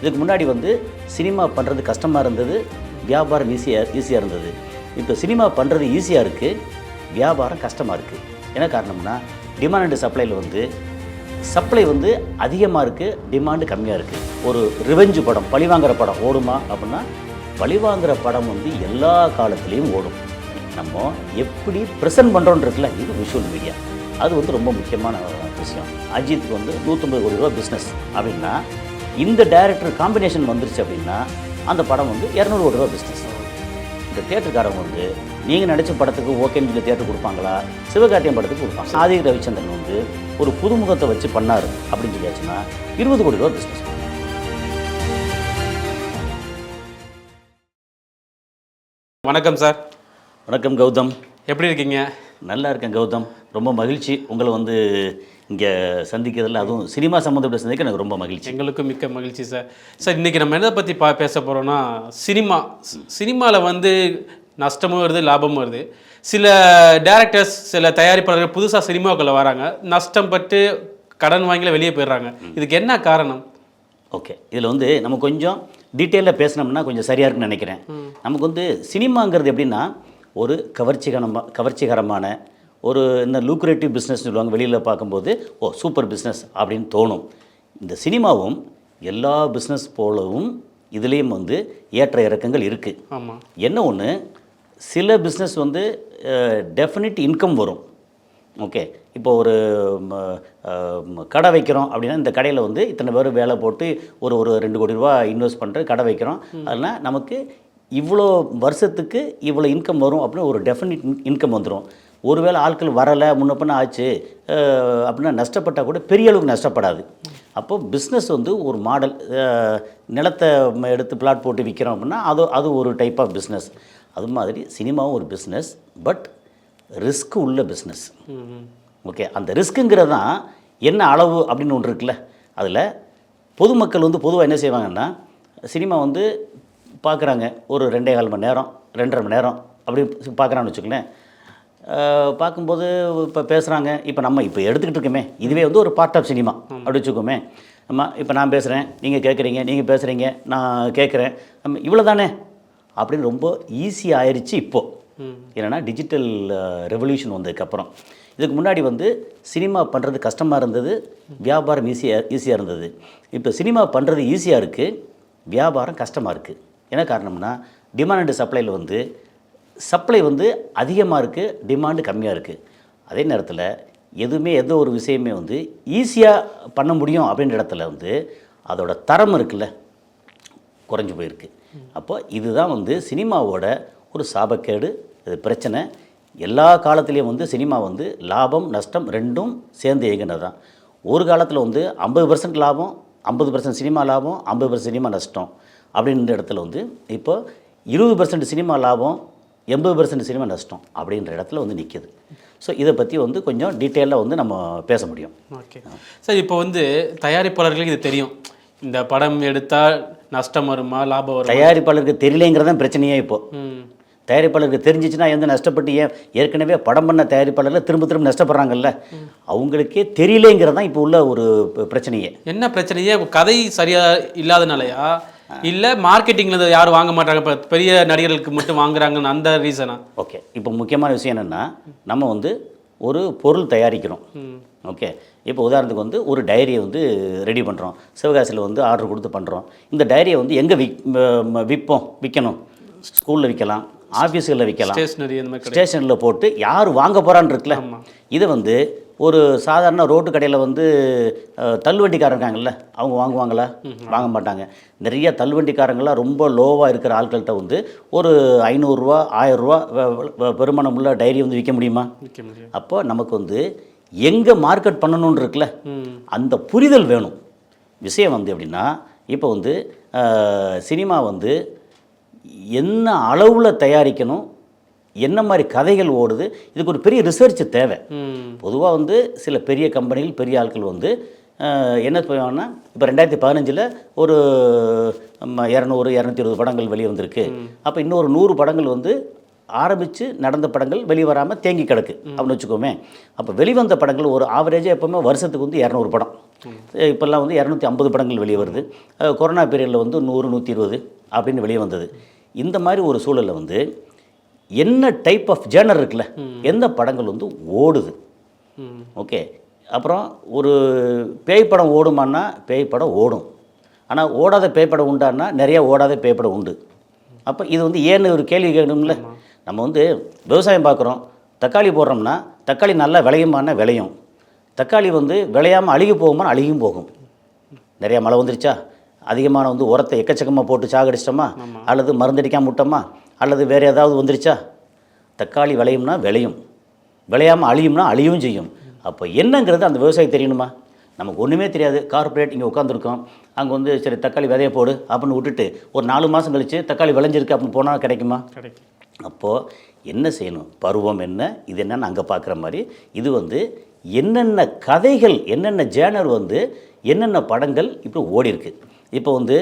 இதுக்கு முன்னாடி வந்து சினிமா பண்ணுறது கஷ்டமாக இருந்தது வியாபாரம் ஈஸியாக ஈஸியாக இருந்தது. இப்போ சினிமா பண்ணுறது ஈஸியாக இருக்குது வியாபாரம் கஷ்டமாக இருக்குது என்ன காரணம்னா டிமாண்ட் அண்டு சப்ளையில் வந்து சப்ளை வந்து அதிகமாக இருக்குது டிமாண்டு கம்மியாக இருக்குது ஒரு ரிவெஞ்சு படம் பழிவாங்குற படம் ஓடுமா அப்படின்னா பழிவாங்கிற படம் வந்து எல்லா காலத்துலேயும் ஓடும். நம்ம எப்படி ப்ரெசென்ட் பண்ணுறோன்னு இருக்குல்ல இது விஷுவல் மீடியா அது வந்து ரொம்ப முக்கியமான விஷயம். அஜித்துக்கு வந்து நூற்றம்பது கோடி ரூபா பிஸ்னஸ் அப்படின்னா இந்த டைரக்டர் காம்பினேஷன் வந்துருச்சு அப்படின்னா அந்த படம் வந்து இரநூறு கோடி ரூபா பிஸ்னஸ் இந்த தேட்டருக்காரங்க வந்து நீங்கள் நடித்த படத்துக்கு ஓகேன்னு சொல்லி தேட்டர் கொடுப்பாங்களா? சிவகார்த்தியம் படத்துக்கு கொடுப்பாங்க ஆதி ரவிச்சந்திரன் வந்து ஒரு புதுமுகத்தை வச்சு பண்ணார் அப்படின்னு சொல்லியாச்சுன்னா இருபது கோடி ரூபா பிஸ்னஸ் வணக்கம் சார். வணக்கம் கௌதம். எப்படி இருக்கீங்க? நல்லா இருக்கேன் கௌதம். ரொம்ப மகிழ்ச்சி. உங்களை வந்து இங்கே சந்திக்கிறதுல அதுவும் சினிமா சம்மந்தப்பட்ட சந்திக்க எனக்கு ரொம்ப மகிழ்ச்சி. எங்களுக்கும் மிக்க மகிழ்ச்சி சார். சார் இன்றைக்கி நம்ம எதை பற்றி பா பேச போகிறோம்னா சினிமா. சினிமாவில் வந்து நஷ்டமும் வருது லாபமும் வருது. சில டேரக்டர்ஸ் சில தயாரிப்பாளர்கள் புதுசாக சினிமாவுக்குள்ளே வராங்க. நஷ்டம் பட்டு கடன் வாங்கில வெளியே போயிடுறாங்க. இதுக்கு என்ன காரணம்? ஓகே. இதில் வந்து நம்ம கொஞ்சம் டீட்டெயிலாக பேசினோம்னா கொஞ்சம் சரியாக இருக்குன்னு நினைக்கிறேன். நமக்கு வந்து சினிமாங்கிறது எப்படின்னா ஒரு கவர்ச்சிகரமாக கவர்ச்சிகரமான ஒரு இந்த லூக்ரேட்டிவ் பிஸ்னஸ் சொல்லுவாங்க வெளியில் பார்க்கும்போது ஓ சூப்பர் பிஸ்னஸ் அப்படின்னு தோணும். இந்த சினிமாவும் எல்லா பிஸ்னஸ் போலவும் இதுலேயும் வந்து ஏற்ற இறக்கங்கள் இருக்குது ஆமாம் என்ன ஒன்று சில பிஸ்னஸ் வந்து டெஃபினிட் இன்கம் வரும். ஓகே. இப்போ ஒரு கடை வைக்கிறோம் அப்படின்னா இந்த கடையில் வந்து இத்தனை பேர் வேலை போட்டு ஒரு ஒரு ரெண்டு கோடி ரூபா இன்வெஸ்ட் பண்ணுற கடை வைக்கிறோம். அதனால் நமக்கு இவ்வளோ வருஷத்துக்கு இவ்வளோ இன்கம் வரும் அப்படின்னு ஒரு டெஃபினிட் இன்கம் வந்துடும் ஒருவேளை ஆட்கள் வரலை முன்ன பின்ன ஆச்சு அப்படின்னா நஷ்டப்பட்டால் கூட பெரிய அளவுக்கு நஷ்டப்படாது. அப்போது பிஸ்னஸ் வந்து ஒரு மாடல் நிலத்தை எடுத்து பிளாட் போட்டு விற்கிறோம் அப்படின்னா அது அது ஒரு டைப் ஆஃப் பிஸ்னஸ் அது மாதிரி சினிமாவும் ஒரு பிஸ்னஸ் பட் ரிஸ்க் உள்ள பிஸ்னஸ் ஓகே அந்த ரிஸ்க்குங்கிறது தான் என்ன அளவு அப்படின்னு ஒன்று இருக்குல்ல. அதில் பொதுமக்கள் வந்து பொதுவாக என்ன செய்வாங்கன்னா சினிமா வந்து பார்க்குறாங்க. ஒரு ரெண்டே கால் மணி நேரம் ரெண்டரை மணி நேரம் அப்படி பார்க்குறான்னு வச்சுக்கலேன் அஹ் பார்க்கும்போது இப்போ பேசுகிறாங்க இப்போ நம்ம இப்போ எடுத்துக்கிட்டு இருக்கோமே. இதுவே வந்து ஒரு பார்ட் ஆஃப் சினிமா அப்படி வச்சுக்கோமே. நம்ம இப்போ நான் பேசுகிறேன் நீங்கள் கேட்குறீங்க நீங்கள் பேசுகிறீங்க நான் கேட்குறேன் நம்ம இவ்வளோ தானே அப்படின்னு ரொம்ப ஈஸி ஆயிடுச்சு இப்போது என்னென்னா டிஜிட்டல் ரெவல்யூஷன் வந்ததுக்கப்புறம் இதுக்கு முன்னாடி வந்து சினிமா பண்ணுறது கஷ்டமாக இருந்தது. வியாபாரம் ஈஸியாக ஈஸியாக இருந்தது. இப்போ சினிமா பண்ணுறது ஈஸியாக இருக்குது வியாபாரம் கஷ்டமாக இருக்குது என்ன காரணம்னா டிமாண்ட் அண்ட் சப்ளையில் வந்து சப்ளை வந்து அதிகமாக இருக்குது டிமாண்டு கம்மியாக இருக்குது அதே நேரத்தில் எதுவுமே எந்த ஒரு விஷயமே வந்து ஈஸியாக பண்ண முடியும் அப்படின்ற இடத்துல வந்து அதோட தரம் இருக்குல்ல குறைஞ்சு போயிருக்கு. அப்போ இதுதான் வந்து சினிமாவோட ஒரு சாபக்கேடு இது பிரச்சனை. எல்லா காலத்துலேயும் வந்து சினிமா வந்து லாபம் நஷ்டம் ரெண்டும் சேர்ந்து இயங்கினது தான். ஒரு காலத்தில் வந்து ஐம்பது பர்சன்ட் லாபம் ஐம்பது பர்சன்ட் சினிமா லாபம் ஐம்பது பர்சன்ட் சினிமா நஷ்டம். அப்படின்ற இடத்துல வந்து இப்போ இருபது பர்சன்ட் சினிமா லாபம் எண்பது பர்சன்ட் சினிமா நஷ்டம் அப்படின்ற இடத்துல வந்து நிற்கிது ஸோ இதை பற்றி வந்து கொஞ்சம் டீட்டெயிலாக வந்து நம்ம பேச முடியும். ஓகே. சார் இப்போ வந்து தயாரிப்பாளர்களுக்கு இது தெரியும். இந்த படம் எடுத்தால் நஷ்டம் வருமா லாபம் வருமா? தயாரிப்பாளருக்கு தெரியலேங்கிறதான் பிரச்சனையே இப்போது தயாரிப்பாளருக்கு தெரிஞ்சிச்சுன்னா எந்த நஷ்டப்பட்டு ஏன் ஏற்கனவே படம் பண்ண தயாரிப்பாளர்கள் திரும்ப திரும்ப நஷ்டப்படுறாங்கல்ல? அவங்களுக்கே தெரியலேங்கிறது தான் இப்போ உள்ள ஒரு பிரச்சனையே. என்ன பிரச்சனையே? கதை சரியா இல்லாதனாலயா? இல்ல மார்க்கெட்டிங்ல யாரும் வாங்க மாட்டாங்க. இப்ப பெரிய நடிகர்களுக்கு மட்டும் வாங்குறாங்கன்னு அந்த ரீசனா ஓகே இப்போ முக்கியமான விஷயம் என்னென்னா நம்ம வந்து ஒரு பொருள் தயாரிக்கிறோம். ஓகே இப்போ உதாரணத்துக்கு வந்து ஒரு டைரியை வந்து ரெடி பண்ணுறோம் சிவகாசியில் வந்து ஆர்டர் கொடுத்து பண்ணுறோம் இந்த டைரியை வந்து எங்கே விக் விற்போம் விற்கணும் ஸ்கூலில் விற்கலாம் ஆஃபீஸுகளில் விற்கலாம் ஸ்டேஷனில் போட்டு யார் வாங்க போகிறான்னு இருக்குல்ல. இதை வந்து ஒரு சாதாரண ரோட்டு கடையில் வந்து அஹ், தள்ளுவண்டிக்காரங்க இருக்காங்கல்ல அவங்க வாங்குவாங்களா? வாங்க மாட்டாங்க. நிறைய தள்ளுவண்டிக்காரங்களாம் ரொம்ப லோவாக இருக்கிற ஆட்கள்கிட்ட வந்து ஒரு ஐநூறுரூவா ஆயிரரூவா பெருமானம் உள்ள டைரி வந்து விற்க முடியுமா? அப்போ நமக்கு வந்து எங்கே மார்க்கெட் பண்ணணும்னு இருக்குல்ல அந்த புரிதல் வேணும். விஷயம் வந்து எப்படின்னா இப்போ வந்து சினிமா வந்து என்ன அளவில் தயாரிக்கணும் என்ன மாதிரி கதைகள் ஓடுது இதுக்கு ஒரு பெரிய ரிசர்ச் தேவை. பொதுவாக வந்து சில பெரிய கம்பெனிகள் பெரிய ஆட்கள் வந்து என்ன பண்ணுவாங்கன்னா இப்போ ரெண்டாயிரத்தி பதினஞ்சில் ஒரு இரநூறு இரநூத்தி இருபது படங்கள் வெளியே வந்திருக்கு. அப்போ இன்னொரு நூறு படங்கள் வந்து ஆரம்பித்து நடந்த படங்கள் வெளிவராமல் தேங்கி கிடக்கு அப்படின்னு வச்சுக்கோமே. அப்போ வெளிவந்த படங்கள் ஒரு ஆவரேஜாக எப்போவுமே வருஷத்துக்கு வந்து இரநூறு படம். இப்போல்லாம் வந்து இரநூத்தி ஐம்பது படங்கள் வெளியே வருது. கொரோனா பீரியடில் வந்து நூறு நூற்றி இருபது அப்படின்னு வெளியே வந்தது. இந்த மாதிரி ஒரு சூழலில் வந்து என்ன டைப் ஆஃப் ஜேர்னர் இருக்குல்ல எந்த படங்கள் வந்து ஓடுது. ஓகே. அப்புறம் ஒரு பேய் படம் ஓடுமான்னா பேய் படம் ஓடும். ஆனால் ஓடாத பேய் படம் உண்டான்னா நிறைய ஓடாத பேய் படம் உண்டு. அப்போ இது வந்து ஏன்னு ஒரு கேள்வி கேட்கணும்ல? நம்ம வந்து விவசாயம் பார்க்குறோம் தக்காளி போடுறோம்னா தக்காளி நல்லா விளையுமான்னா விளையும். தக்காளி வந்து விளையாமல் அழுகி போகுமான்னு அழுகியும் போகும். நிறையா மழை வந்துருச்சா? அதிகமான வந்து உரத்தை எக்கச்சக்கமாக போட்டு சாகடிச்சிட்டோமா? அல்லது மருந்தடிக்காம விட்டோமா? அல்லது வேறு ஏதாவது வந்துருச்சா? தக்காளி விளையும்னா விளையும். விளையாமல் அழியும்னா அழியவும் செய்யும். அப்போ என்னங்கிறது அந்த விவசாயி தெரியணுமா? நமக்கு ஒன்றுமே தெரியாது. கார்ப்பரேட் இங்கே உட்காந்துருக்கோம் அங்கே வந்து சரி தக்காளி விதைய போடு அப்படின்னு விட்டுட்டு ஒரு நாலு மாதம் கழித்து தக்காளி விளைஞ்சிருக்கு அப்படின்னு போனால் கிடைக்குமா? கிடைக்கும். அப்போது என்ன செய்யணும்? பருவம் என்ன? இது என்னன்னு அங்கே பார்க்குற மாதிரி இது வந்து என்னென்ன கதைகள் என்னென்ன ஜேனர் வந்து என்னென்ன படங்கள் இப்போ ஓடி இருக்கு இப்போ வந்து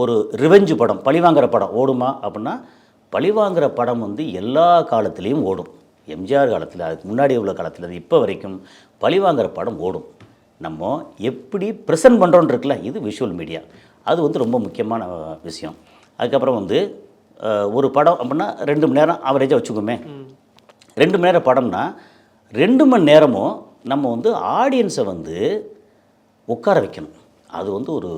ஒரு ரிவெஞ்சு படம் பழிவாங்குற படம் ஓடுமா அப்படின்னா பழிவாங்குற படம் வந்து எல்லா காலத்துலேயும் ஓடும். எம்ஜிஆர் காலத்தில் அதுக்கு முன்னாடி உள்ள காலத்தில் அது இப்போ வரைக்கும் பழிவாங்குற படம் ஓடும். நம்ம எப்படி ப்ரெசென்ட் பண்ணுறோன்னு இருக்குல்ல இது விஷுவல் மீடியா அது வந்து ரொம்ப முக்கியமான விஷயம். அதுக்கப்புறம் வந்து ஒரு படம் அப்படின்னா ரெண்டு மணி நேரம் ஆவரேஜாக வச்சுக்கோமே. ரெண்டு மணி நேரம் படம்னா ரெண்டு மணி நேரமும் நம்ம வந்து ஆடியன்ஸை வந்து உட்கார வைக்கணும். அது வந்து ஒரு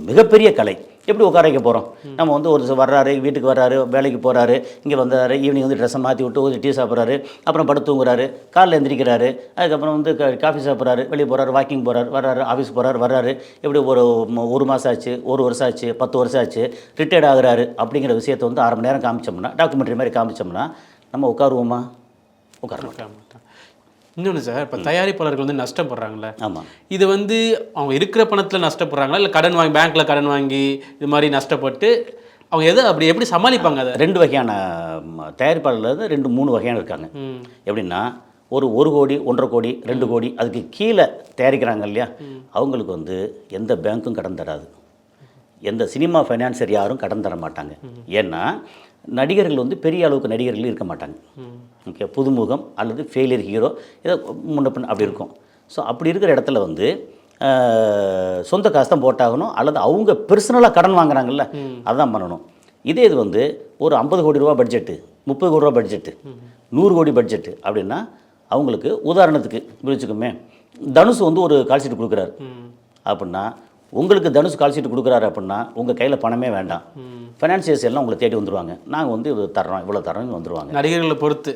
மிகப்பெரிய கலை. எப்படி உட்கார வைக்க போகிறோம் நம்ம வந்து ஒரு வர்றாரு வீட்டுக்கு வர்றாரு வேலைக்கு போகிறாரு இங்கே வந்தாரு ஈவினிங் வந்து ட்ரெஸ்ஸை மாற்றி விட்டு ஒரு டீ சாப்பிட்றாரு அப்புறம் படுத்து தூங்குறாரு காலைல எந்திரிக்கிறாரு அதுக்கப்புறம் வந்து க- காஃபி சாப்பிட்றாரு வெளியே போகிறாரு வாக்கிங் போகிறாரு வர்றாரு ஆஃபீஸ் போகிறாரு வர்றாரு. இப்படி ஒரு ஒரு மாதம் ஆச்சு ஒரு வருஷம் ஆச்சு பத்து வருஷம் ஆச்சு ரிட்டையர்ட் ஆகுறாரு அப்படிங்கிற விஷயத்தை வந்து அரை மணி நேரம் காமிச்சோம்னா டாக்குமெண்ட்ரி மாதிரி காமிச்சோம்னா நம்ம உட்காருவோமா? உட்கார மாட்டோம் இன்னொன்று சார் இப்போ தயாரிப்பாளர்கள் வந்து நஷ்டப்படுறாங்கல்ல. ஆமாம் இது வந்து அவங்க இருக்கிற பணத்தில் நஷ்டப்படுறாங்களா? இல்லை கடன் வாங்கி பேங்க்ல கடன் வாங்கி இது மாதிரி நஷ்டப்பட்டு அவங்க எதை அப்படி எப்படி சமாளிப்பாங்க அதை? ரெண்டு வகையான தயாரிப்பாளர்கள் வந்து ரெண்டு மூணு வகையான இருக்காங்க. எப்படின்னா ஒரு ஒரு கோடி ஒன்றரை கோடி ரெண்டு கோடி அதுக்கு கீழே தயாரிக்கிறாங்க இல்லையா? அவங்களுக்கு வந்து எந்த பேங்க்கும் கடன் தராது. எந்த சினிமா ஃபைனான்சர் யாரும் கடன் தர மாட்டாங்க. ஏன்னா நடிகர்கள் வந்து பெரிய அளவுக்கு நடிகர்கள் இருக்க மாட்டாங்க. ஓகே புதுமுகம் அல்லது ஃபெயிலியர் ஹீரோ ஏதோ முன்ன பின்ன அப்படி இருக்கும். ஸோ அப்படி இருக்கிற இடத்துல வந்து சொந்த காசு தான் போட்டாகணும் அல்லது அவங்க பர்சனலாக கடன் வாங்குறாங்கல்ல அதான் பண்ணணும். இதே இது வந்து ஒரு ஐம்பது கோடி ரூபா பட்ஜெட்டு முப்பது கோடி ரூபா பட்ஜெட்டு நூறு கோடி பட்ஜெட்டு அப்படின்னா அவங்களுக்கு உதாரணத்துக்கு இப்படி வச்சுக்கோமே தனுஷ் வந்து ஒரு கால்ஷீட் கொடுக்குறாரு. அப்படின்னா உங்களுக்கு தனுஷ் கால்ஷீட் கொடுக்குறாரு அப்படின்னா உங்கள் கையில் பணமே வேண்டாம். ஃபைனான்சியர்ஸ் எல்லாம் உங்களை தேடி வந்துருவாங்க. நாங்கள் வந்து இது தர்றோம் இவ்வளோ தர்றோம்னு வந்துருவாங்க. நடிகர்களை பொறுத்து.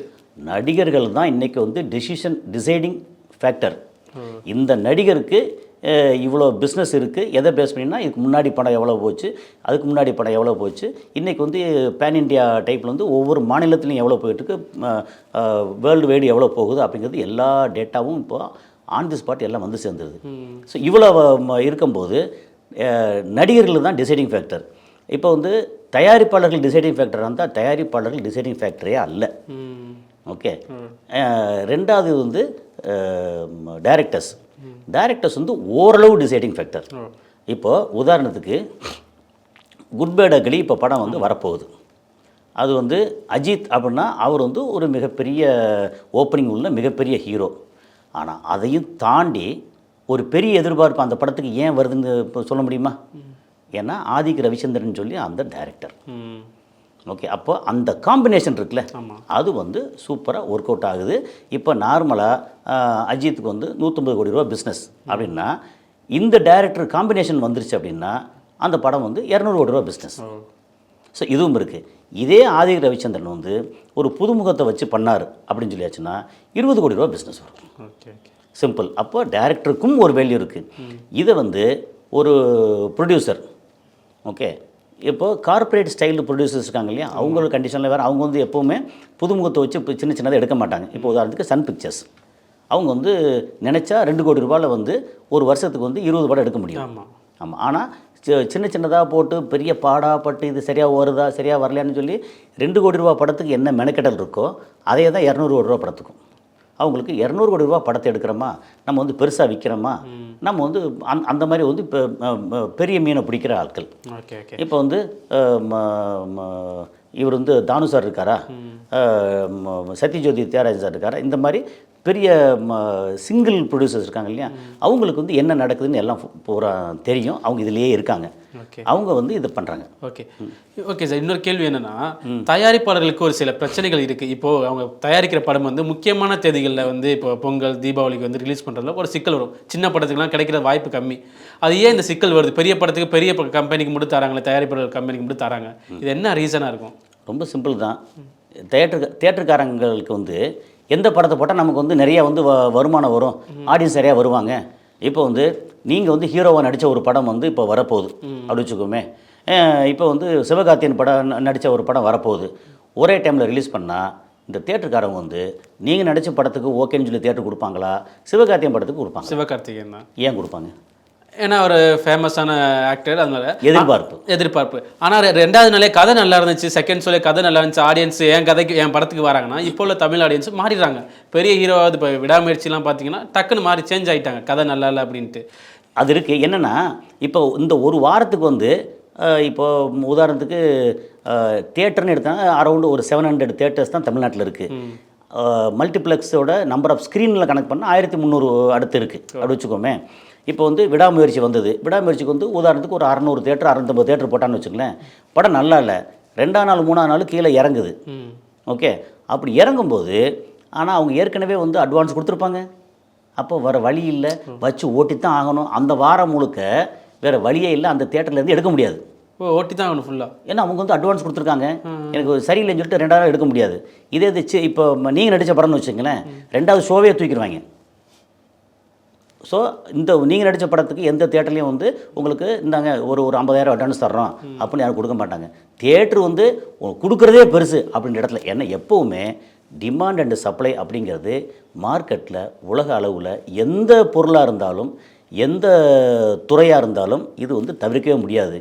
நடிகர்கள் தான் இன்றைக்கி வந்து டெசிஷன் டிசைடிங் ஃபேக்டர் இந்த நடிகருக்கு இவ்வளோ பிஸ்னஸ் இருக்குது எதை பேஸ் பண்ணினா இதுக்கு முன்னாடி படம் எவ்வளோ போச்சு அதுக்கு முன்னாடி படம் எவ்வளோ போச்சு. இன்றைக்கி வந்து பேன் இண்டியா டைப்பில் வந்து ஒவ்வொரு மாநிலத்துலையும் எவ்வளோ போயிட்டுருக்கு வேர்ல்டு வைடு எவ்வளோ போகுது அப்படிங்கிறது எல்லா டேட்டாவும் இப்போ ஆன் தி ஸ்பாட் எல்லாம் வந்து சேர்ந்துருது. ஸோ இவ்வளோ இருக்கும்போது நடிகர்கள் தான் டிசைடிங் ஃபேக்டர் இப்போ வந்து தயாரிப்பாளர்கள் டிசைடிங் ஃபேக்டர் இருந்தால் தயாரிப்பாளர்கள் டிசைடிங் ஃபேக்டரே அல்ல. ஓகே ரெண்டாவது வந்து டைரக்டர்ஸ் டைரக்டர்ஸ் வந்து ஓரளவு டிசைடிங் ஃபேக்டர் இப்போது உதாரணத்துக்கு குட் பேட் அக்லி இப்போ படம் வந்து வரப்போகுது. அது வந்து அஜித் அப்படின்னா அவர் வந்து ஒரு மிகப்பெரிய ஓப்பனிங் உள்ள மிகப்பெரிய ஹீரோ ஆனால் அதையும் தாண்டி ஒரு பெரிய எதிர்பார்ப்பு அந்த படத்துக்கு ஏன் வருதுன்னு இப்போ சொல்ல முடியுமா? ஏன்னா ஆதிக் ரவிச்சந்திரன் சொல்லி அந்த டைரக்டர் ஓகே அப்போ அந்த காம்பினேஷன் இருக்குல்ல? அது வந்து சூப்பராக ஒர்க் அவுட் ஆகுது. இப்போ நார்மலாக அஜித்துக்கு வந்து நூற்றம்பது கோடி ரூபா பிஸ்னஸ் அப்படின்னா இந்த டைரக்டர் காம்பினேஷன் வந்துருச்சு அப்படின்னா அந்த படம் வந்து இரநூறு கோடி ரூபா பிஸ்னஸ் ஸோ இதுவும் இருக்குது இதே ஆதி ரவிச்சந்திரன் வந்து ஒரு புதுமுகத்தை வச்சு பண்ணார் அப்படின்னு சொல்லியாச்சுன்னா இருபது கோடி ரூபா பிஸ்னஸ் வரும். சிம்பிள் அப்போ டைரக்டருக்கும் ஒரு வேல்யூ இருக்குது இதை வந்து ஒரு ப்ரொடியூசர் ஓகே இப்போ கார்ப்பரேட் ஸ்டைல் ப்ரொடியூசர்ஸ் இருக்காங்க இல்லையா? அவங்களோட கண்டிஷனில் வேறு அவங்க வந்து எப்போவுமே புதுமுகத்தை வச்சு இப்போ சின்ன சின்னதாக எடுக்க மாட்டாங்க. இப்போ உதாரணத்துக்கு சன் பிக்சர்ஸ் அவங்க வந்து நினச்சா ரெண்டு கோடி ரூபாயில் வந்து ஒரு வருஷத்துக்கு வந்து இருபது படம் எடுக்க முடியும். ஆமாம் ஆமாம் ஆனால் சின்ன சின்னதாக போட்டு பெரிய பாடாப்பட்டு இது சரியாக வருதா சரியாக வரலையான்னு சொல்லி ரெண்டு கோடி ரூபா படத்துக்கு என்ன மெனக்கெடல் இருக்கோ அதே தான் இரநூறு கோடி ரூபா படத்துக்கும். அவங்களுக்கு இரநூறு கோடி ரூபா படத்தை எடுக்கிறோமா? நம்ம வந்து பெருசாக விற்கிறோமா நம்ம வந்து அந் அந்த மாதிரி வந்து இப்போ பெரிய மீனை பிடிக்கிற ஆட்கள். இப்போ வந்து இவர் வந்து தானு சார் இருக்காரா? சத்யஜோதி தியாகராஜன் சார் இருக்காரா? இந்த மாதிரி பெரிய சிங்கிள் ப்ரொடியூசர்ஸ் இருக்காங்க இல்லையா? அவங்களுக்கு வந்து என்ன நடக்குதுன்னு எல்லாம் பூரா தெரியும். அவங்க இதுலேயே இருக்காங்க. ஓகே. அவங்க வந்து இது பண்ணுறாங்க ஓகே. ஓகே சார் இன்னொரு கேள்வி என்னன்னா தயாரிப்பாளர்களுக்கு ஒரு சில பிரச்சனைகள் இருக்கு. இப்போ அவங்க தயாரிக்கிற படம் வந்து முக்கியமான தேதிகளில் வந்து இப்போ பொங்கல் தீபாவளிக்கு வந்து ரிலீஸ் பண்றதுல ஒரு சிக்கல் வரும். சின்ன படத்துக்குலாம் கிடைக்கிற வாய்ப்பு கம்மி. அது ஏன் இந்த சிக்கல் வருது? பெரிய படத்துக்கு பெரிய கம்பெனிக்கு மட்டும் தராங்களே தயாரிப்பாளர் கம்பெனிக்கு மட்டும் தராங்க. இது என்ன ரீசனாக இருக்கும்? ரொம்ப சிம்பிள் தான். தேட்டரு தேட்டருக்காரங்களுக்கு வந்து எந்த படத்தை போட்டால் நமக்கு வந்து நிறைய வந்து வ- வருமானம் வரும். ஆடியன்ஸ் நிறையா வருவாங்க. இப்போ வந்து நீங்கள் வந்து ஹீரோவாக நடித்த ஒரு படம் வந்து இப்போ வரப்போகுது. அப்படி வச்சுக்கோமே. இப்போ வந்து சிவகார்த்தியன் படம் நடித்த ஒரு படம் வரப்போகுது. ஒரே டைமில் ரிலீஸ் பண்ணால் இந்த தேட்டருக்காரங்க வந்து நீங்கள் நடித்த படத்துக்கு ஓகேன்னு சொல்லி தேட்டர் கொடுப்பாங்களா? சிவகார்த்தியன் படத்துக்கு கொடுப்பாங்க சிவகார்த்திகேயன் ஏன் கொடுப்பாங்க? ஏன்னா ஒரு ஃபேமஸான ஆக்டர் அதனால. எதிர்பார்ப்பு. எதிர்பார்ப்பு. ஆனால் ரெண்டாவது நாளே கதை நல்லா இருந்துச்சு. செகண்ட் ஷோலே கதை நல்லா இருந்துச்சு. ஆடியன்ஸ் என் கதைக்கு என் படத்துக்கு வராங்கன்னா இப்போ உள்ள தமிழ் ஆடியன்ஸ் மாறிடுறாங்க. பெரிய ஹீரோவாவது இப்போ விடாமுயற்சிலாம் பார்த்தீங்கன்னா டக்குன்னு மாறி சேஞ்ச் ஆயிட்டாங்க. கதை நல்லா இல்லை அப்படின்ட்டு. அது இருக்குது என்னென்னா இப்போ இந்த ஒரு வாரத்துக்கு வந்து அஹ், இப்போ உதாரணத்துக்கு தேட்டர்னு எடுத்தாங்க அரௌண்டு ஒரு செவன் ஹண்ட்ரட் தேட்டர்ஸ் தான் தமிழ்நாட்டில் இருக்குது மல்டிப்ளெக்ஸோட நம்பர் ஆஃப் ஸ்க்ரீனில் கணக்கு பண்ணால் ஆயிரத்தி முந்நூறு அடுத்து இருக்குது அப்படி வச்சுக்கோமே. இப்போ வந்து விடாமுயற்சி வந்தது. விடாமுயற்சிக்கு வந்து உதாரணத்துக்கு ஒரு அறநூறு தேட்டர் அறநூத்தம்பது தேட்டர் போட்டான்னு வச்சுங்களேன் படம் நல்லா இல்லை. ரெண்டாம் நாள் மூணாம் நாள் கீழே இறங்குது. ஓகே. அப்படி இறங்கும்போது ஆனால் அவங்க ஏற்கனவே வந்து அட்வான்ஸ் கொடுத்துருப்பாங்க. அப்போ வர வழி இல்லை. வச்சு ஓட்டித்தான் ஆகணும். அந்த வாரம் முழுக்க வேறு வழியே இல்லை. அந்த தேட்டர்லேருந்து எடுக்க முடியாது. ஓ ஓட்டி தான் ஆகணும் ஃபுல்லாக ஏன்னா அவங்க வந்து அட்வான்ஸ் கொடுத்துருக்காங்க. எனக்கு சரியில்லைன்னு சொல்லிட்டு ரெண்டாயிரம் எடுக்க முடியாது. இதே இது இப்போ நீங்கள் நடித்த படம்னு வச்சுங்களேன் ரெண்டாவது ஷோவே தூக்கிடுவாங்க. ஸோ இந்த நீங்கள் நடித்த படத்துக்கு எந்த தேட்டர்லையும் வந்து உங்களுக்கு இந்தாங்க ஒரு ஒரு ஐம்பதாயிரம் அட்வான்ஸ் தர்றோம் அப்படின்னு யாரும் கொடுக்க மாட்டாங்க. தேட்டர் வந்து கொடுக்குறதே பெருசு அப்படின்ற இடத்துல. ஏன்னா எப்போவுமே டிமாண்ட் அண்ட் சப்ளை அப்படிங்கிறது மார்க்கெட்டில் உலக அளவில் எந்த பொருளாக இருந்தாலும் எந்த துறையாக இருந்தாலும் இது வந்து தவிர்க்கவே முடியாது.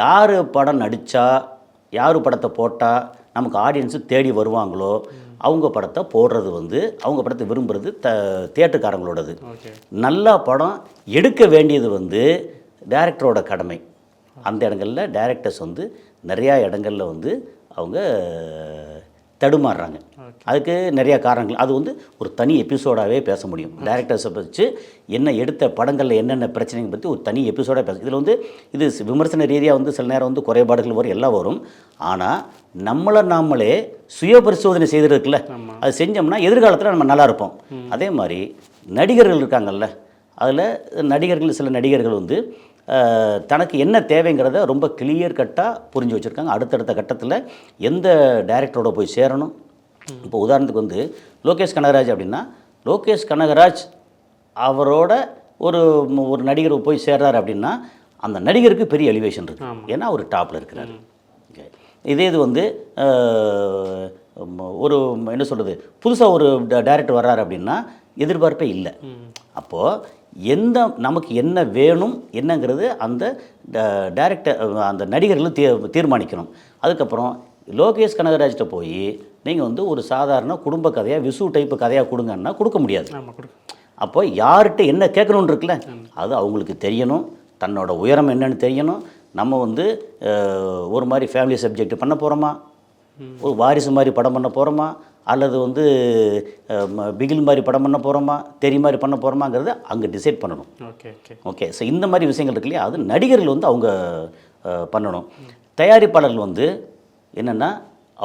யார் படம் நடித்தா யார் படத்தை போட்டால் நமக்கு ஆடியன்ஸு தேடி வருவாங்களோ அவங்க படத்தை போடுறது வந்து அவங்க படத்தை விரும்புறது த தேட்டருக்காரங்களோடது ஓகே. நல்ல படம் எடுக்க வேண்டியது வந்து டைரக்டரோட கடமை. அந்த இடங்களில் டைரக்டர்ஸ் வந்து நிறையா இடங்கள்ல வந்து அவங்க தடுமாறுறாங்க. அதுக்கு நிறைய காரணங்கள். அது வந்து ஒரு தனி எபிசோடாகவே பேச முடியும். டைரக்டர்ஸை வச்சு என்ன எடுத்த படங்களில் என்னென்ன பிரச்சனைகள் பற்றி ஒரு தனி எபிசோடாக பேச இதில் வந்து இது விமர்சன ரீதியாக வந்து சில நேரம் வந்து குறைபாடுகள் வரும் எல்லாம் வரும். ஆனால் நம்மளை நாமளே சுய பரிசோதனை செய்திருக்குல்ல அது செஞ்சோம்னா எதிர்காலத்தில் நம்ம நல்லா இருப்போம். அதே மாதிரி நடிகர்கள் இருக்காங்கல்ல. அதில் நடிகர்கள் சில நடிகர்கள் வந்து தனக்கு என்ன தேவைங்கிறத ரொம்ப கிளியர் கட்டாக புரிஞ்சு வச்சுருக்காங்க. அடுத்தடுத்த கட்டத்தில் எந்த டைரக்டரோட போய் சேரணும்? இப்போ உதாரணத்துக்கு வந்து லோகேஷ் கனகராஜ் அப்படின்னா லோகேஷ் கனகராஜ் அவரோட ஒரு ஒரு நடிகர் போய் சேர்றாரு அப்படின்னா அந்த நடிகருக்கு பெரிய எலிவேஷன் இருக்குது ஏன்னா அவர் டாப்பில் இருக்கிறாரு. இதே இது வந்து ஒரு என்ன சொல்கிறது புதுசாக ஒரு டைரக்டர் வர்றாரு அப்படின்னா எதிர்பார்ப்பே இல்லை. அப்போது எந்த நமக்கு என்ன வேணும் என்னங்கிறது அந்த டைரக்டர் அந்த நடிகர்களும் தீ தீர்மானிக்கணும். அதுக்கப்புறம் லோகேஷ் கனகராஜ்கிட்ட போய் நீங்கள் வந்து ஒரு சாதாரண குடும்ப கதையாக விசு டைப்பு கதையாக கொடுங்கன்னா கொடுக்க முடியாது. அப்போ யார்கிட்ட என்ன கேட்கணுன்னு இருக்குல்ல அது அவங்களுக்கு தெரியணும். தன்னோட உயரம் என்னன்னு தெரியணும். நம்ம வந்து ஒரு மாதிரி ஃபேமிலி சப்ஜெக்ட் பண்ண போகிறோமா ஒரு வாரிசு மாதிரி படம் பண்ண போகிறோமா அல்லது வந்து பிகில் மாதிரி படம் பண்ண போகிறோமா தெரி மாதிரி பண்ண போகிறோமாங்கிறத அங்கே டிசைட் பண்ணணும். Okay okay. ஓகே ஸோ இந்த மாதிரி விஷயங்கள் இருக்கு இல்லையா? அது நடிகர்கள் வந்து அவங்க பண்ணணும். தயாரிப்பாளர்கள் வந்து என்னென்னா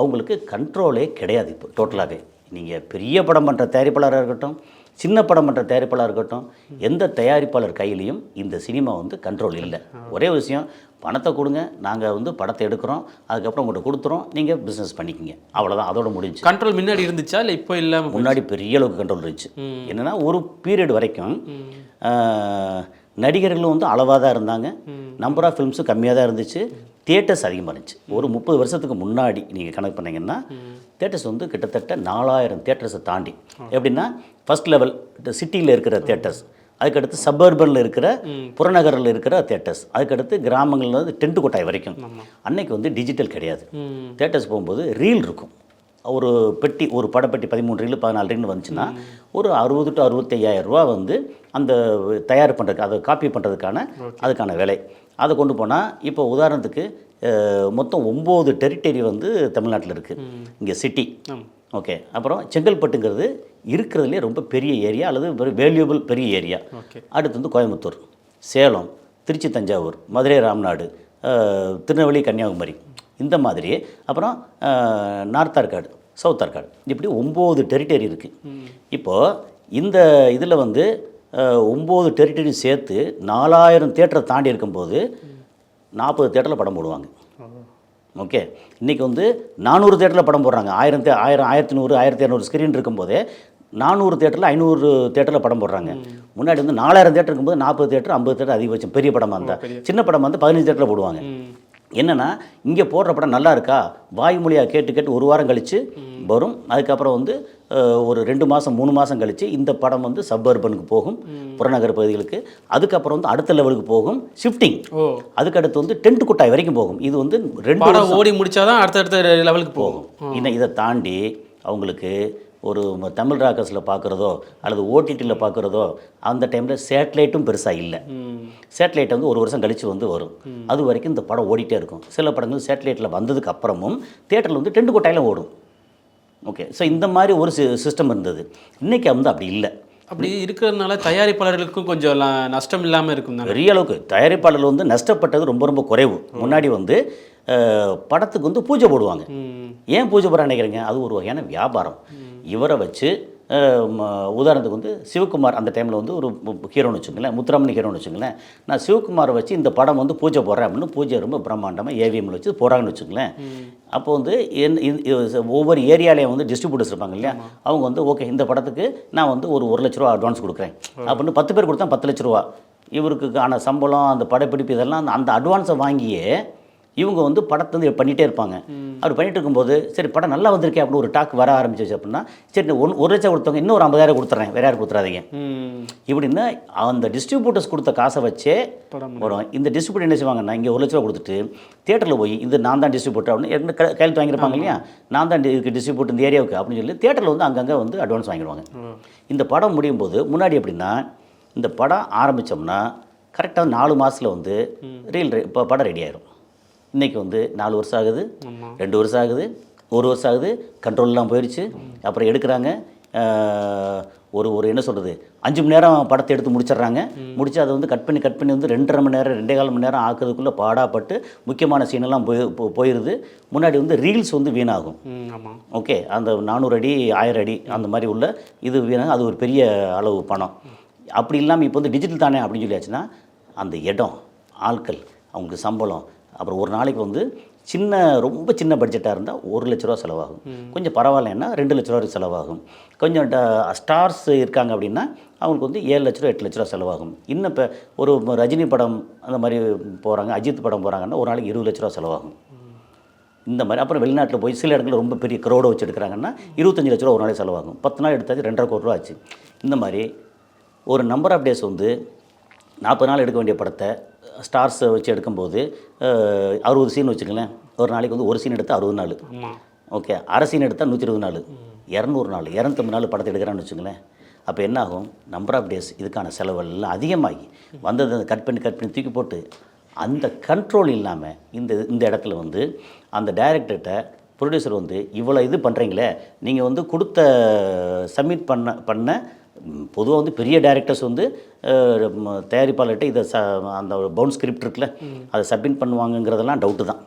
அவங்களுக்கு கண்ட்ரோலே கிடையாது இப்போ டோட்டலாகவே நீங்கள் பெரிய படம் பண்ணுற தயாரிப்பாளராக இருக்கட்டும் சின்ன படம் பண்ணுற தயாரிப்பாளராக இருக்கட்டும் எந்த தயாரிப்பாளர் கையிலையும் இந்த சினிமா வந்து கண்ட்ரோல் இல்லை. ஒரே விஷயம் பணத்தை கொடுங்க நாங்கள் வந்து படத்தை எடுக்கிறோம் அதுக்கப்புறம் உங்கள்கிட்ட கொடுத்துறோம் நீங்கள் பிஸ்னஸ் பண்ணிக்கிங்க. அவ்வளோதான் அதோட முடிஞ்சு கண்ட்ரோல் முன்னாடி இருந்துச்சா இல்லை இப்போ இல்லாமல் முன்னாடி பெரிய அளவுக்கு கண்ட்ரோல் இருந்துச்சு. என்னன்னா ஒரு பீரியட் வரைக்கும் நடிகர்களும் வந்து அளவாக தான் இருந்தாங்க. நம்பர் ஆஃப் ஃபிலிம்ஸும் கம்மியாக தான் இருந்துச்சு. தியேட்டர்ஸ் அதிகமாக இருந்துச்சு. ஒரு முப்பது வருஷத்துக்கு முன்னாடி நீங்கள் கணக்கு பண்ணீங்கன்னா தேட்டர்ஸ் வந்து கிட்டத்தட்ட நாலாயிரம் தேட்டர்ஸை தாண்டி. எப்படின்னா ஃபர்ஸ்ட் லெவல் சிட்டியில் இருக்கிற தேட்டர்ஸ் அதுக்கடுத்து சபர்பனில் இருக்கிற புறநகரில் இருக்கிற தேட்டர்ஸ் அதுக்கடுத்து கிராமங்கள்ல இருந்து டென்ட் கொட்டாய் வரைக்கும். அன்னைக்கு வந்து டிஜிட்டல் கிடையாது. தேட்டர்ஸ் போகும்போது ரீல் இருக்கும். ஒரு பெட்டி ஒரு படப்பெட்டி பதிமூணு ரீல் பதினாலு ரீல் வந்துச்சுன்னா ஒரு அறுபது டு அறுபத்தையாயிரம் ரூபா வந்து அந்த தயார் பண்ணுறதுக்கு அதை காப்பி பண்ணுறதுக்கான அதுக்கான விலை. அதை கொண்டு போனால் இப்போ உதாரணத்துக்கு மொத்தம் ஒம்பது டெரிட்டரி வந்து தமிழ்நாட்டில் இருக்குது இங்கே சிட்டி. ஓகே. அப்புறம் செங்கல்பட்டுங்கிறது இருக்கிறதுலே ரொம்ப பெரிய ஏரியா அல்லது வேல்யூபிள் பெரிய ஏரியா. அடுத்து வந்து கோயம்புத்தூர் சேலம் திருச்சி தஞ்சாவூர் மதுரை ராம்நாடு திருநெல்வேலி கன்னியாகுமரி. இந்த மாதிரி அப்புறம் நார்த் ஆர்காடு சவுத் ஆர்காடு இப்படி ஒம்பது டெரிட்டரி இருக்குது இப்போது இந்த இதில் வந்து ஒம்பது டெரிட்டரி சேர்த்து நாலாயிரம் தேட்டரை தாண்டி இருக்கும்போது நாற்பது தேட்டரில் படம் போடுவாங்க. ஓகே. இன்றைக்கி வந்து நானூறு தேட்டரில் படம் போடுறாங்க. ஆயிரம் தே ஆயிரம் ஆயிரத்தி நூறு ஆயிரத்தி இரநூறு ஸ்க்ரீன் இருக்கும்போதே நானூறு தேட்டரில் ஐநூறு தேட்டரில் படம் போடுறாங்க. முன்னாடி வந்து நாலாயிரம் தேட்டர் இருக்கும்போது நாற்பது தேட்டர் ஐம்பது தேட்டர் அதிகபட்சம் பெரிய படமாக இருந்தால் சின்ன படமாக வந்து பதினஞ்சு தேட்டரில் போடுவாங்க. என்னென்னா இங்கே போடுற படம் நல்லா இருக்கா? வாய்மொழியாக கேட்டு கேட்டு ஒரு வாரம் கழித்து வரும். அதுக்கப்புறம் வந்து ஒரு ரெண்டு மாதம் மூணு மாதம் கழித்து இந்த படம் வந்து சப்பர்பனுக்கு போகும் புறநகர் பகுதிகளுக்கு. அதுக்கப்புறம் வந்து அடுத்த லெவலுக்கு போகும் ஷிஃப்டிங் அதுக்கடுத்து வந்து டென்ட் குட்டாய் வரைக்கும் போகும். இது வந்து ரெண்டு படம் ஓடி முடிச்சாதான் அடுத்தடுத்த லெவலுக்கு போகும். இன்னும் இதை தாண்டி அவங்களுக்கு ஒரு தமிழ் ராக்கர்ஸில் பார்க்குறதோ அல்லது ஓடிடியில் பார்க்குறதோ அந்த டைமில் சேட்டலைட்டும் பெருசாக இல்லை. சேட்டலைட் வந்து ஒரு வருஷம் கழித்து வந்து வரும். அது வரைக்கும் இந்த படம் ஓடிட்டே இருக்கும். சில படங்கள் சேட்டலைட்டில் வந்ததுக்கு அப்புறமும் தேட்டரில் வந்து டென்ட் கொட்டாயில் ஓடும். ஓகே ஸோ இந்த மாதிரி ஒரு சிஸ்டம் இருந்தது. இன்றைக்கி வந்து அப்படி இல்லை. அப்படி இருக்கிறதுனால தயாரிப்பாளர்களுக்கும் கொஞ்சம் நஷ்டம் இல்லாம இருக்கும் பெரிய அளவுக்கு தயாரிப்பாளர்கள் வந்து நஷ்டப்பட்டது ரொம்ப ரொம்ப குறைவு. முன்னாடி வந்து படத்துக்கு வந்து பூஜை போடுவாங்க. ஏன் பூஜை போட நினைக்கிறீங்க? அது ஒரு வகையான வியாபாரம். இவரை வச்சு உதாரணத்துக்கு வந்து சிவகுமார் அந்த டைமில் வந்து ஒரு ஹீரோன்னு வச்சுங்களேன் முத்துராமன் ஹீரோன்னு வச்சுங்களேன் நான் சிவகுமாரை வச்சு இந்த படம் வந்து பூஜை போடுறேன் அப்படின்னு பூஜை ரொம்ப பிரம்மாண்டமாக ஏவிஎம்ல வச்சு போகிறாங்கன்னு வச்சுங்களேன் அப்போ வந்து என் ஒவ்வொரு ஏரியாலையும் வந்து டிஸ்ட்ரிபியூட்டர்ஸ் இருப்பாங்க இல்லையா? அவங்க வந்து ஓகே இந்த படத்துக்கு நான் வந்து ஒரு ஒரு லட்ச ரூபா அட்வான்ஸ் கொடுக்குறேன். அப்படின்னு பத்து பேர் கொடுத்தா பத்து லட்ச ரூபா. இவருக்கு ஆன சம்பளம் அந்த படப்பிடிப்பு இதெல்லாம் அந்த- அந்த அட்வான்ஸை வாங்கியே இவங்க வந்து படத்தை வந்து பண்ணிகிட்டே இருப்பாங்க. அப்படி பண்ணிட்டு இருக்கும்போது சரி படம் நல்லா வந்திருக்கே அப்படின்னு ஒரு டாக் வர ஆரம்பிச்சிச்சு அப்படின்னா சரி ஒன் ஒரு லட்சம் கொடுத்தவங்க இன்னும் ஒரு ஐம்பதாயிரம் கொடுத்துறேன் வேற யாரும் கொடுத்துறாதீங்க. இப்படின்னு அந்த டிஸ்ட்ரிபியூட்டர்ஸ் கொடுத்த காசை வச்சே வரும். இந்த டிஸ்ட்ரிபியூட்டர் என்ன செய்வாங்கன்னா இங்கே ஒரு லட்ச ரூபா கொடுத்துட்டு தேட்டரில் போய் இது நான் தான் டிஸ்ட்ரிபியூட்டர் அப்படின்னு ஏற்கனவே கையெழுத்து வாங்கியிருப்பாங்க இல்லையா? நான் தான் இதுக்கு டிஸ்ட்ரிபியூட்டர் இந்த ஏரியாவுக்கு அப்படின்னு சொல்லி தேட்டரில் வந்து அங்கங்கே வந்து அட்வான்ஸ் வாங்கிடுவாங்க. இந்த படம் முடியும் போது முன்னாடி எப்படின்னா இந்த படம் ஆரம்பித்தோம்னா கரெக்டாக நாலு மாதத்தில் வந்து ரீல் இப்போ படம் ரெடி ஆயிரும். இன்றைக்கி வந்து நாலு வருஷம் ஆகுது. ரெண்டு வருஷம் ஆகுது. ஒரு வருஷம் ஆகுது. கண்ட்ரோல்லாம் போயிடுச்சு. அப்புறம் எடுக்கிறாங்க. ஒரு ஒரு என்ன சொல்கிறது அஞ்சு மணி நேரம் படத்தை எடுத்து முடிச்சிடுறாங்க. முடிச்சு அதை வந்து கட் பண்ணி கட் பண்ணி வந்து ரெண்டரை மணி நேரம் ரெண்டே கால் மணி நேரம் ஆக்குறதுக்குள்ளே பாடாப்பட்டு முக்கியமான சீனெல்லாம் போய் போயிடுது முன்னாடி வந்து ரீல்ஸ் வந்து வீணாகும். ஓகே. அந்த நானூறு அடி ஆயிரம் அடி அந்த மாதிரி உள்ள இது வீணாக அது ஒரு பெரிய அளவு பணம். அப்படி இல்லாமல் இப்போ வந்து டிஜிட்டல் தானே அப்படின்னு சொல்லியாச்சுன்னா அந்த இடம் ஆட்கள் அவங்களுக்கு சம்பளம் அப்புறம் ஒரு நாளைக்கு வந்து சின்ன ரொம்ப சின்ன பட்ஜெட்டாக இருந்தால் ஒரு லட்ச ரூபா செலவாகும். கொஞ்சம் பரவாயில்லைன்னா ரெண்டு லட்ச ரூபா செலவாகும். கொஞ்சம் ஸ்டார்ஸ் இருக்காங்க அப்படின்னா அவங்களுக்கு வந்து ஏழு லட்ச ரூபா எட்டு லட்ச ரூபா செலவாகும். இன்னும் இப்போ ஒரு ரஜினி படம் அந்த மாதிரி போகிறாங்க அஜித் படம் போகிறாங்கன்னா ஒரு நாளைக்கு இருபது லட்ச ரூபா செலவாகும். இந்த மாதிரி அப்புறம் வெளிநாட்டில் போய் சில இடங்களில் ரொம்ப பெரிய க்ரௌடை வச்சு எடுக்கிறாங்கன்னா இருபத்தஞ்சு லட்ச ரூபா ஒரு நாளைக்கு செலவாகும். பத்து நாள் எடுத்தாச்சு ரெண்டரை கோடி ரூபா ஆச்சு. இந்த மாதிரி ஒரு நம்பர் ஆஃப் டேஸ் வந்து நாற்பது நாள் எடுக்க வேண்டிய படத்தை ஸ்டார்ஸை வச்சு எடுக்கும்போது அறுபது சீன் வச்சுக்கங்களேன். ஒரு நாளைக்கு வந்து ஒரு சீன் எடுத்தால் அறுபது நாள். ஓகே அரை சீன் எடுத்தால் நூற்றி இருபது நாள். இரநூறு நாள் இரநூத்தம்பது நாள் படத்தை எடுக்கிறான்னு வச்சுங்களேன் அப்போ என்ன ஆகும்? நம்பர் ஆஃப் டேஸ் இதுக்கான செலவெல்லாம் அதிகமாகி வந்ததை கட் பண்ணி கட் பண்ணி தூக்கி போட்டு அந்த கண்ட்ரோல் இல்லாமல் இந்த இந்த இடத்துல வந்து அந்த டைரக்டர்கிட்ட ப்ரொடியூசர் வந்து இவ்வளோ இது பண்ணுறீங்களே நீங்கள் வந்து கொடுத்த சப்மிட் பண்ண பண்ண பொதுவாக வந்து பெரிய டைரக்டர்ஸ் வந்து தயாரிப்பாளர்கிட்ட இதை ச அந்த பவுண்ட் ஸ்கிரிப்ட் இருக்குல்ல அதை சப்மிட் பண்ணுவாங்கங்கிறதெல்லாம் டவுட்டு தான்.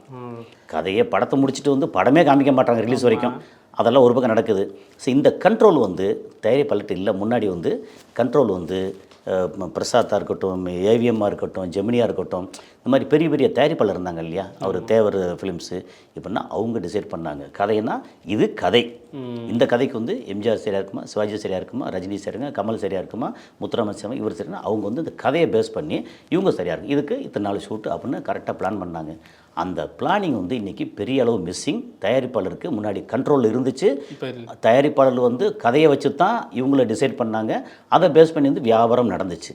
கதையை படத்தை முடிச்சுட்டு வந்து படமே காமிக்க மாட்டாங்க ரிலீஸ் வரைக்கும். அதெல்லாம் ஒரு பக்கம் நடக்குது. ஸோ இந்த கண்ட்ரோல் வந்து தயாரிப்பாளர்கிட்ட இல்லை முன்னாடி வந்து கண்ட்ரோல் வந்து அஹ், ம- பிரசாத்தா இருக்கட்டும் ஏவிஎம்மாக இருக்கட்டும் ஜெமினியாக இருக்கட்டும் இந்த மாதிரி பெரிய பெரிய தயாரிப்பாளர் இருந்தாங்க இல்லையா? அவர் தேவர் ஃபிலிம்ஸு இப்படின்னா அவங்க டிசைட் பண்ணாங்க. கதைன்னா இது கதை. இந்த கதைக்கு வந்து எம்ஜிஆர் சரியாக இருக்குமா சிவாஜி சரியாக இருக்குமா ரஜினி சரியா கமல் சரியாக இருக்குமா முத்துராமன் சிவம் இவர் சரியா அவங்க வந்து இந்த கதையை பேஸ் பண்ணி இவங்க சரியாக இருக்கும் இதுக்கு இத்தனை நாள் ஷூட் அப்படின்னு கரெக்டாக பிளான் பண்ணாங்க. அந்த பிளானிங் வந்து இன்றைக்கி பெரிய அளவு மிஸ்ஸிங் தயாரிப்பாளருக்கு முன்னாடி கண்ட்ரோல் இருந்துச்சு. தயாரிப்பாளர் வந்து கதையை வச்சு தான் இவங்கள டிசைட் பண்ணாங்க. அதை பேஸ் பண்ணி வந்து வியாபாரம் நடந்துச்சு.